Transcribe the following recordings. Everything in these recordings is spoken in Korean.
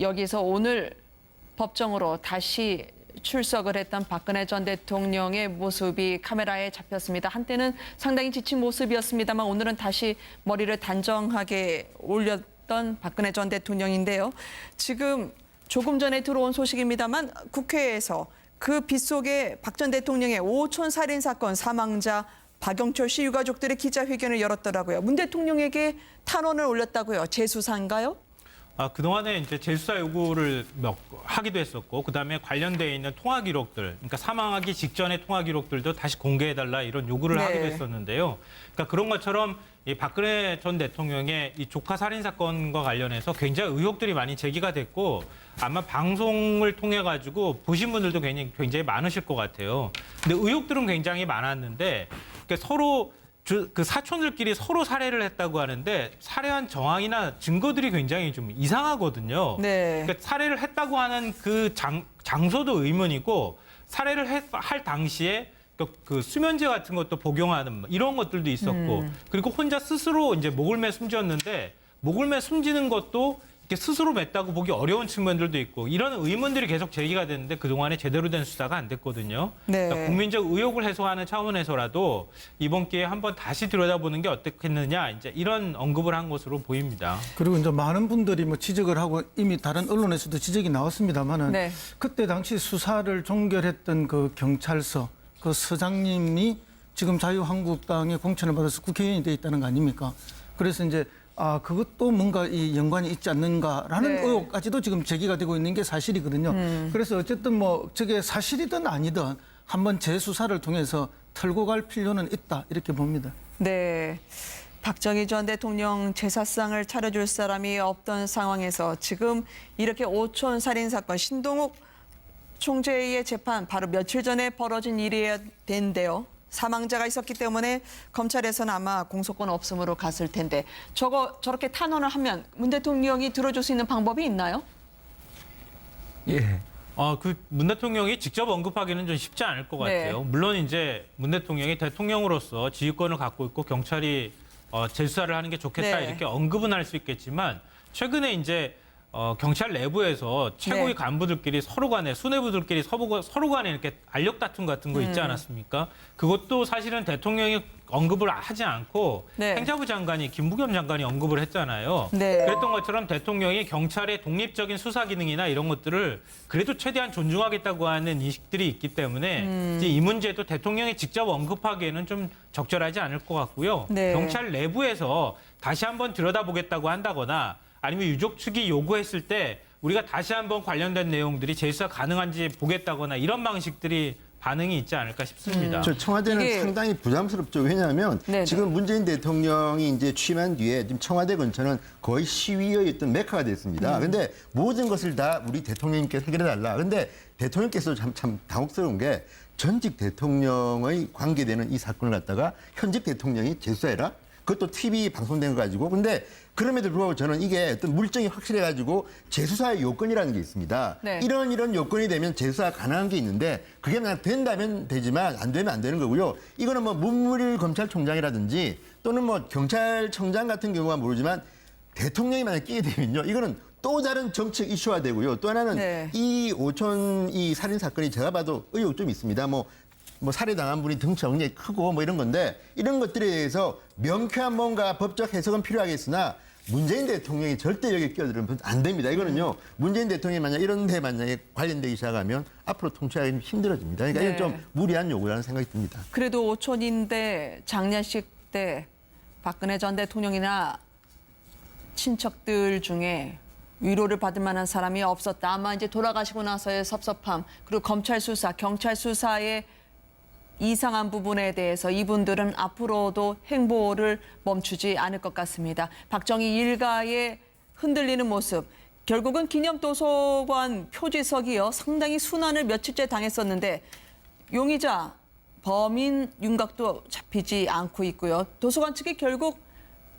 여기서 오늘 법정으로 다시 출석을 했던 박근혜 전 대통령의 모습이 카메라에 잡혔습니다. 한때는 상당히 지친 모습이었습니다만 오늘은 다시 머리를 단정하게 올렸던 박근혜 전 대통령인데요. 지금 조금 전에 들어온 소식입니다만 국회에서 그 빗속에 박 전 대통령의 오촌 살인 사건 사망자 박영철 씨 유가족들의 기자회견을 열었더라고요. 문 대통령에게 탄원을 올렸다고요. 재수사인가요? 아, 그동안에 이제 재수사 요구를 몇, 하기도 했었고, 그 다음에 관련되어 있는 통화 기록들, 그러니까 사망하기 직전의 통화 기록들도 다시 공개해달라 이런 요구를 네. 하기도 했었는데요. 그러니까 그런 것처럼 이 박근혜 전 대통령의 이 조카 살인 사건과 관련해서 굉장히 의혹들이 많이 제기가 됐고, 아마 방송을 통해 가지고 보신 분들도 굉장히, 굉장히 많으실 것 같아요. 근데 의혹들은 굉장히 많았는데, 그러니까 서로 주- 그 사촌들끼리 서로 살해를 했다고 하는데 살해한 정황이나 증거들이 굉장히 좀 이상하거든요. 네. 그러니까 살해를 했다고 하는 그 장, 장소도 의문이고 살해를 했- 할 당시에 그, 그 수면제 같은 것도 복용하는 뭐 이런 것들도 있었고 그리고 혼자 스스로 이제 목을 매 숨졌는데 목을 매 숨지는 것도 스스로 맸다고 보기 어려운 측면들도 있고 이런 의문들이 계속 제기가 됐는데 그동안에 제대로 된 수사가 안 됐거든요. 네. 그러니까 국민적 의혹을 해소하는 차원에서라도 이번 기회에 한번 다시 들여다보는 게 어떻겠느냐 이제 이런 언급을 한 것으로 보입니다. 그리고 이제 많은 분들이 뭐 지적을 하고 이미 다른 언론에서도 지적이 나왔습니다만은 네. 그때 당시 수사를 종결했던 그 경찰서 그 서장님이 지금 자유한국당의 공천을 받아서 국회의원이 돼 있다는 거 아닙니까? 그래서 이제 아 그것도 뭔가 이 연관이 있지 않는가라는 네. 의혹까지도 지금 제기가 되고 있는 게 사실이거든요. 그래서 어쨌든 뭐 저게 사실이든 아니든 한번 재수사를 통해서 털고 갈 필요는 있다 이렇게 봅니다. 네. 박정희 전 대통령 제사상을 차려줄 사람이 없던 상황에서 지금 이렇게 오촌 살인 사건 신동욱 총재의 재판 바로 며칠 전에 벌어진 일이어야 되는데요. 사망자가 있었기 때문에 검찰에서는 아마 공소권 없음으로 갔을 텐데 저거 저렇게 탄원을 하면 문 대통령이 들어줄 수 있는 방법이 있나요? 예. 어, 그문 대통령이 직접 언급하기는 좀 쉽지 않을 것 네. 같아요. 물론 이제 문 대통령이 대통령으로서 지휘권을 갖고 있고 경찰이 어, 재수사를 하는 게 좋겠다 네. 이렇게 언급은 할 수 있겠지만 최근에 이제 어, 경찰 내부에서 최고위 네. 간부들끼리 서로 간에 수뇌부들끼리 서로, 서로 간에 이렇게 알력 다툼 같은 거 음. 있지 않았습니까? 그것도 사실은 대통령이 언급을 하지 않고 네. 행자부 장관이 김부겸 장관이 언급을 했잖아요. 네. 그랬던 것처럼 대통령이 경찰의 독립적인 수사 기능이나 이런 것들을 그래도 최대한 존중하겠다고 하는 인식들이 있기 때문에 음. 이제 이 문제도 대통령이 직접 언급하기에는 좀 적절하지 않을 것 같고요. 네. 경찰 내부에서 다시 한번 들여다보겠다고 한다거나 아니면 유족 측이 요구했을 때 우리가 다시 한번 관련된 내용들이 재수사 가능한지 보겠다거나 이런 방식들이 반응이 있지 않을까 싶습니다. 저 청와대는 이게- 상당히 부담스럽죠. 왜냐하면 네네. 지금 문재인 대통령이 이제 취임한 뒤에 지금 청와대 근처는 거의 시위의 어떤 메카가 됐습니다. 근데 모든 것을 다 우리 대통령님께서 해결해 달라. 근데 대통령께서 참, 참 당혹스러운 게 전직 대통령의 관계되는 이 사건을 갖다가 현직 대통령이 재수해라. 그것도 TV 방송된 거 가지고. 근데 그럼에도 불구하고 저는 이게 어떤 물증이 확실해 가지고 재수사의 요건이라는 게 있습니다. 네. 이런 이런 요건이 되면 재수가 가능한 게 있는데 그게 그냥 된다면 되지만 안 되면 안 되는 거고요. 이거는 뭐 문무일 검찰총장이라든지 또는 뭐 경찰청장 같은 경우가 모르지만 대통령이 만약 끼게 되면요. 이거는 또 다른 정책 이슈화 되고요. 또 하나는 네. 이 오촌 이 살인 사건이 제가 봐도 의혹 좀 있습니다. 뭐, 뭐 살해당한 분이 덩치 굉장히 크고 뭐 이런 건데 이런 것들에 대해서 명쾌한 뭔가 법적 해석은 필요하겠으나 문재인 대통령이 절대 여기 끼어들면 안 됩니다. 이거는요. 문재인 대통령이 만약 이런 데 만약에 관련되기 시작하면 앞으로 통치하기 좀 힘들어집니다. 그러니까 네. 이건 좀 무리한 요구라는 생각이 듭니다. 그래도 오촌인데 장례식 때 박근혜 전 대통령이나 친척들 중에 위로를 받을 만한 사람이 없었다. 아마 이제 돌아가시고 나서의 섭섭함, 그리고 검찰 수사, 경찰 수사의 이상한 부분에 대해서 이분들은 앞으로도 행보를 멈추지 않을 것 같습니다. 박정희 일가의 흔들리는 모습. 결국은 기념도서관 표지석이요. 상당히 순환을 며칠째 당했었는데 용의자 범인 윤곽도 잡히지 않고 있고요. 도서관 측이 결국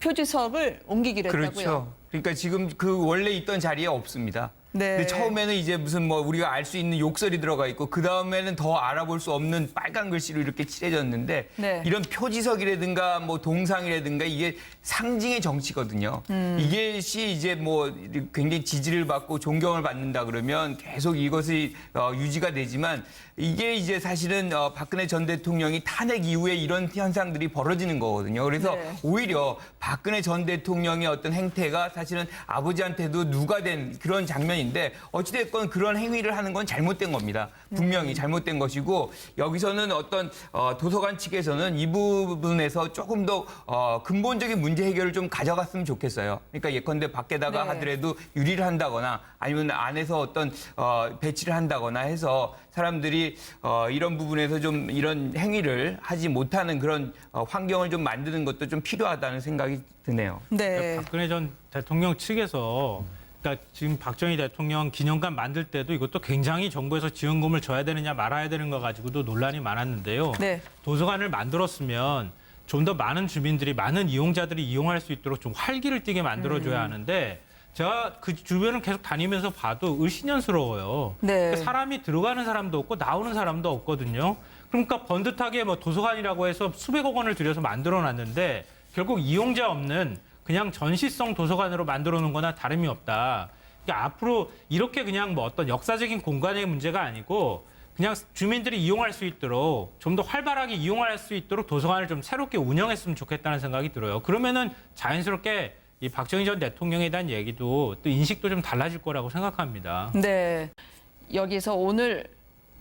표지석을 옮기기로 했다고요. 그렇죠. 그러니까 지금 그 원래 있던 자리에 없습니다. 네. 근데 처음에는 이제 무슨 뭐 우리가 알 수 있는 욕설이 들어가 있고 그 다음에는 더 알아볼 수 없는 빨간 글씨로 이렇게 칠해졌는데 네. 이런 표지석이라든가 뭐 동상이라든가 이게 상징의 정치거든요. 음. 이것이 이제 뭐 굉장히 지지를 받고 존경을 받는다 그러면 계속 이것이 어, 유지가 되지만 이게 이제 사실은 어, 박근혜 전 대통령이 탄핵 이후에 이런 현상들이 벌어지는 거거든요. 그래서 네. 오히려 박근혜 전 대통령의 어떤 행태가 사실은 아버지한테도 누가 된 그런 장면 인데 어찌됐건 그런 행위를 하는 건 잘못된 겁니다. 분명히 잘못된 것이고 여기서는 어떤 어, 도서관 측에서는 이 부분에서 조금 더 어, 근본적인 문제 해결을 좀 가져갔으면 좋겠어요. 그러니까 예컨대 밖에다가 네. 하더라도 유리를 한다거나 아니면 안에서 어떤 어, 배치를 한다거나 해서 사람들이 어, 이런 부분에서 좀 이런 행위를 하지 못하는 그런 어, 환경을 좀 만드는 것도 좀 필요하다는 생각이 드네요. 네. 박근혜 전 대통령 측에서 그러니까 지금 박정희 대통령 기념관 만들 때도 이것도 굉장히 정부에서 지원금을 줘야 되느냐 말아야 되는 거 가지고도 논란이 많았는데요. 네. 도서관을 만들었으면 좀 더 많은 주민들이 많은 이용자들이 이용할 수 있도록 좀 활기를 띠게 만들어 줘야 하는데 제가 그 주변을 계속 다니면서 봐도 을신연스러워요. 네. 그러니까 사람이 들어가는 사람도 없고 나오는 사람도 없거든요. 그러니까 번듯하게 뭐 도서관이라고 해서 수백억 원을 들여서 만들어 놨는데 결국 이용자 없는 그냥 전시성 도서관으로 만들어 놓은 거나 다름이 없다. 그러니까 앞으로 이렇게 그냥 뭐 어떤 역사적인 공간의 문제가 아니고 그냥 주민들이 이용할 수 있도록 좀 더 활발하게 이용할 수 있도록 도서관을 좀 새롭게 운영했으면 좋겠다는 생각이 들어요. 그러면은 자연스럽게 이 박정희 전 대통령에 대한 얘기도 또 인식도 좀 달라질 거라고 생각합니다. 네. 여기서 오늘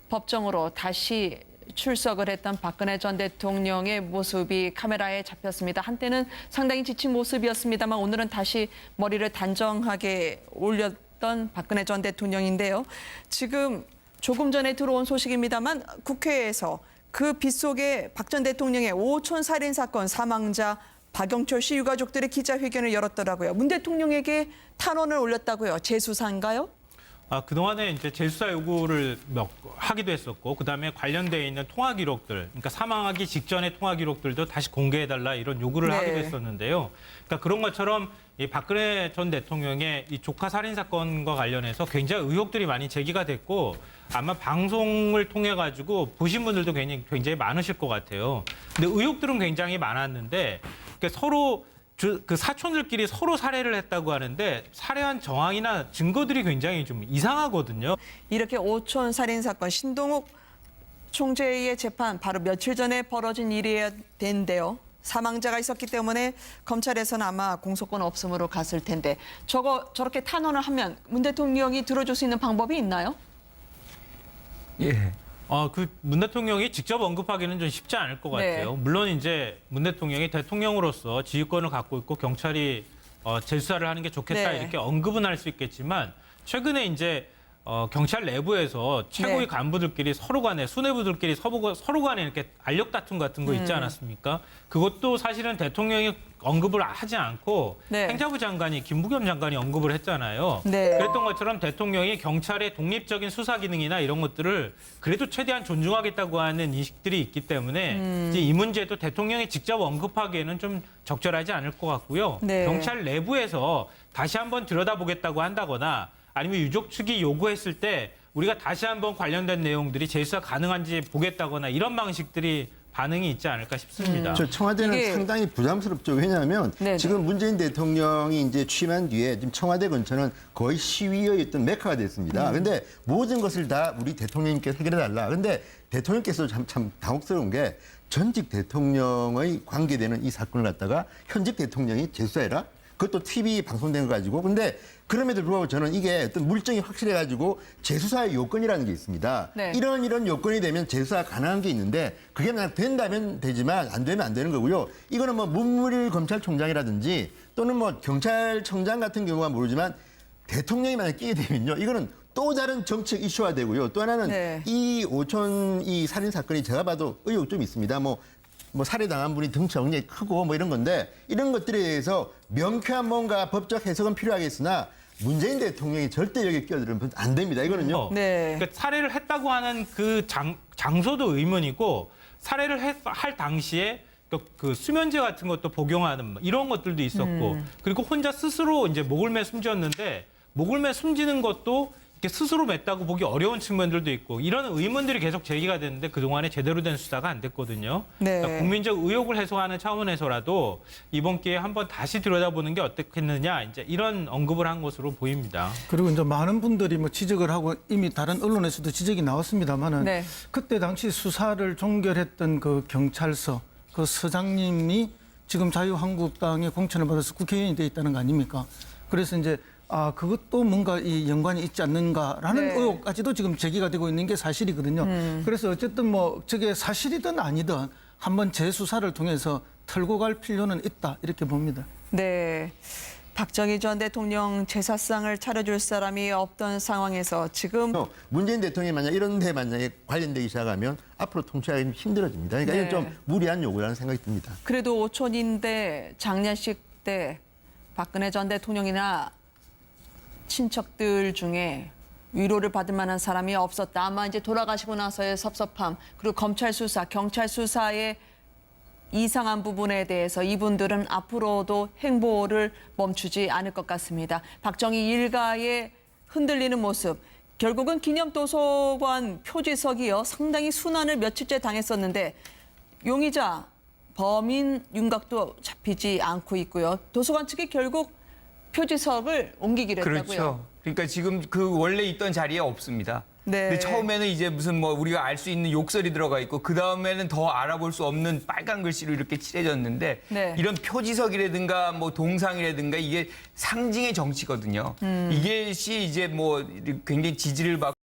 법정으로 다시 출석을 했던 박근혜 전 대통령의 모습이 카메라에 잡혔습니다. 한때는 상당히 지친 모습이었습니다만 오늘은 다시 머리를 단정하게 올렸던 박근혜 전 대통령인데요. 지금 조금 전에 들어온 소식입니다만 국회에서 그 빗속에 박 전 대통령의 오촌 살인 사건 사망자 박영철 씨 유가족들의 기자회견을 열었더라고요. 문 대통령에게 탄원을 올렸다고요. 재수사인가요? 아, 그동안에 이제 재수사 요구를 몇, 하기도 했었고, 그 다음에 관련되어 있는 통화 기록들, 그러니까 사망하기 직전의 통화 기록들도 다시 공개해달라 이런 요구를 네. 하기도 했었는데요. 그러니까 그런 것처럼 이 박근혜 전 대통령의 이 조카 살인 사건과 관련해서 굉장히 의혹들이 많이 제기가 됐고, 아마 방송을 통해 가지고 보신 분들도 굉장히, 굉장히 많으실 것 같아요. 근데 의혹들은 굉장히 많았는데, 그러니까 서로 주- 그 사촌들끼리 서로 살해를 했다고 하는데 살해한 정황이나 증거들이 굉장히 좀 이상하거든요. 이렇게 오촌 살인 사건 신동욱 총재의 재판 바로 며칠 전에 벌어진 일이어야 되는데요. 사망자가 있었기 때문에 검찰에서는 아마 공소권 없음으로 갔을 텐데 저거 저렇게 탄원을 하면 문 대통령이 들어줄 수 있는 방법이 있나요? 예. 어, 그 문 대통령이 직접 언급하기는 좀 쉽지 않을 것 네. 같아요. 물론 이제 문 대통령이 대통령으로서 지휘권을 갖고 있고 경찰이 어, 재수사를 하는 게 좋겠다 네. 이렇게 언급은 할 수 있겠지만 최근에 이제 어, 경찰 내부에서 최고위 네. 간부들끼리 서로 간에 수뇌부들끼리 서로, 서로 간에 이렇게 알력 다툼 같은 거 음. 있지 않았습니까? 그것도 사실은 대통령이 언급을 하지 않고 네. 행자부 장관이 김부겸 장관이 언급을 했잖아요. 네. 그랬던 것처럼 대통령이 경찰의 독립적인 수사 기능이나 이런 것들을 그래도 최대한 존중하겠다고 하는 인식들이 있기 때문에 음. 이제 이 문제도 대통령이 직접 언급하기에는 좀 적절하지 않을 것 같고요. 네. 경찰 내부에서 다시 한번 들여다보겠다고 한다거나 아니면 유족 측이 요구했을 때 우리가 다시 한번 관련된 내용들이 재수사 가능한지 보겠다거나 이런 방식들이 반응이 있지 않을까 싶습니다. 저 청와대는 이게- 상당히 부담스럽죠. 왜냐하면 네네. 지금 문재인 대통령이 이제 취임한 뒤에 지금 청와대 근처는 거의 시위의 어떤 메카가 됐습니다. 근데 모든 것을 다 우리 대통령님께서 해결해 달라. 근데 대통령께서 참, 참 당혹스러운 게 전직 대통령의 관계되는 이 사건을 갖다가 현직 대통령이 재수사해라? 그것도 TV 방송된 거 가지고. 근데 그럼에도 불구하고 저는 이게 어떤 물증이 확실해 가지고 재수사의 요건이라는 게 있습니다. 네. 이런 이런 요건이 되면 재수사가 가능한 게 있는데 그게 그냥 된다면 되지만 안 되면 안 되는 거고요. 이거는 뭐 문무일 검찰총장이라든지 또는 뭐 경찰청장 같은 경우가 모르지만 대통령이 만약 끼게 되면요. 이거는 또 다른 정책 이슈화 되고요. 또 하나는 네. 이 오천 이 살인 사건이 제가 봐도 의혹 좀 있습니다. 뭐, 뭐 살해당한 분이 등치 굉장히 크고 뭐 이런 건데 이런 것들에 대해서 명쾌한 뭔가 법적 해석은 필요하겠으나 문재인 대통령이 절대 여기 끼어들면 안 됩니다. 이거는요. 어. 네. 그러니까 살해를 했다고 하는 그 장, 장소도 의문이고 살해를 했, 할 당시에 그, 그 수면제 같은 것도 복용하는 뭐 이런 것들도 있었고 음. 그리고 혼자 스스로 이제 목을 매 숨졌는데 목을 매 숨지는 것도 이렇게 스스로 맸다고 보기 어려운 측면들도 있고 이런 의문들이 계속 제기가 됐는데 그동안에 제대로 된 수사가 안 됐거든요. 네. 그러니까 국민적 의혹을 해소하는 차원에서라도 이번 기회에 한번 다시 들여다보는 게 어떻겠느냐 이제 이런 언급을 한 것으로 보입니다. 그리고 이제 많은 분들이 뭐 지적을 하고 이미 다른 언론에서도 지적이 나왔습니다만은 네. 그때 당시 수사를 종결했던 그 경찰서 그 서장님이 지금 자유한국당의 공천을 받아서 국회의원이 돼 있다는 거 아닙니까? 그래서 이제 아 그것도 뭔가 이 연관이 있지 않는가라는 네. 의혹까지도 지금 제기가 되고 있는 게 사실이거든요. 그래서 어쨌든 뭐 저게 사실이든 아니든 한번 재수사를 통해서 털고 갈 필요는 있다 이렇게 봅니다. 네. 박정희 전 대통령 제사상을 차려줄 사람이 없던 상황에서 지금 어, 문재인 대통령이 만약 이런 데 만약에 관련되기 시작하면 앞으로 통치하기 좀 힘들어집니다. 그러니까 네. 이건 좀 무리한 요구라는 생각이 듭니다. 그래도 오촌인데 장례식 때 박근혜 전 대통령이나 친척들 중에 위로를 받을 만한 사람이 없었다. 아마 이제 돌아가시고 나서의 섭섭함 그리고 검찰 수사, 경찰 수사의 이상한 부분에 대해서 이분들은 앞으로도 행보를 멈추지 않을 것 같습니다. 박정희 일가의 흔들리는 모습. 결국은 기념도서관 표지석이요. 상당히 순환을 며칠째 당했었는데 용의자 범인 윤곽도 잡히지 않고 있고요. 도서관 측이 결국 표지석을 옮기기로 했다고요. 그렇죠. 그러니까 지금 그 원래 있던 자리에 없습니다. 네. 근데 처음에는 이제 무슨 뭐 우리가 알 수 있는 욕설이 들어가 있고 그 다음에는 더 알아볼 수 없는 빨간 글씨로 이렇게 칠해졌는데 네. 이런 표지석이라든가 뭐 동상이라든가 이게 상징의 정치거든요. 음. 이게 시 이제 뭐 굉장히 지지를 받고